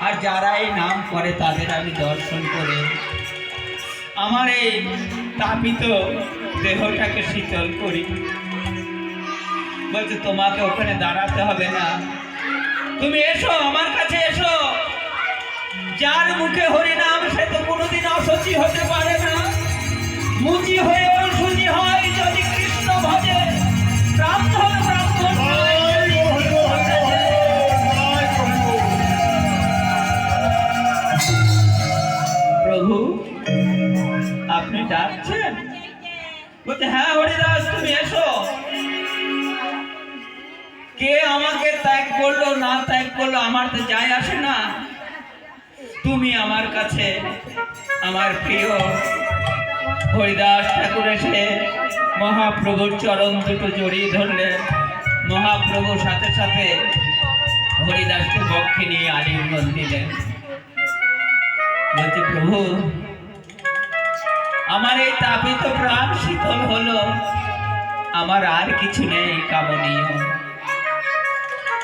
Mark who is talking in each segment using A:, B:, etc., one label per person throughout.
A: আর যারা এই নাম করে তাদের আমি দর্শন করে। আমার এই তাপিত দেহটাকে শীতল করি। বলছে, তোমাকে ওখানে দাঁড়াতে হবে না। তুমি এসো, আমার কাছে এসো। যার মুখে হরিনাম, সে তো কোনোদিন অসচি হতে পারে না। মুচি হয় আপনি ডাকছেন? বলছে হ্যাঁ হরিদাস, তুমি এসো। কে আমাকে ত্যাগ করল, না ত্যাগ করল, আমার তো যায় আসে না। তুমি আমার কাছে আমার প্রিয় হরিদাস ঠাকুর এসে মহাপ্রভুর চরণ দুটো জড়িয়ে ধরলেন মহাপ্রভুর সাথে সাথে হরিদাসকে বক্ষে নিয়ে আলিঙ্গন দিলেন। বলছে, প্রভু আমার এই তাপিত প্রাণ শীতল হলো। আমার আর কিছু নেই কামনীয়।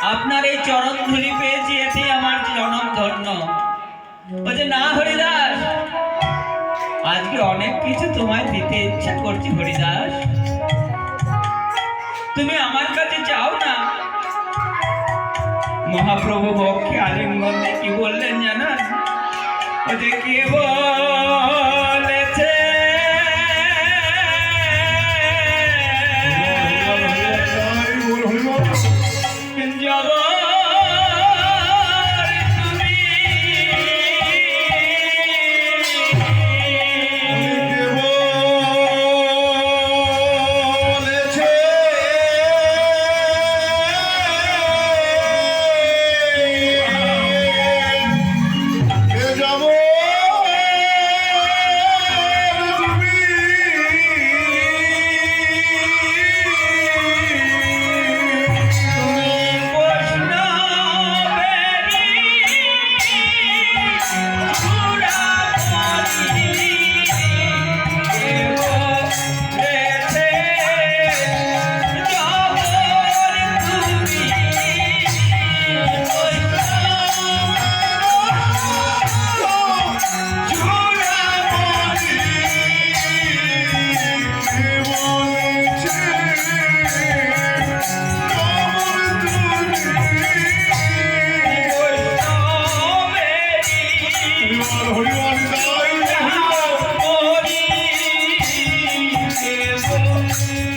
A: আপনার এই চরণ ধুলি পেয়েছি এতে আমার জনম ধন্য। বলছে না, হরিদাস! আজকে অনেক কিছু তোমায় দিতে ইচ্ছা করছি, হরিদাস। তুমি আমার কাছে চাও না? মহাপ্রভু বক্ষে আলিঙ্গন কি বললেন জানান? বলছে কে বল Thank you.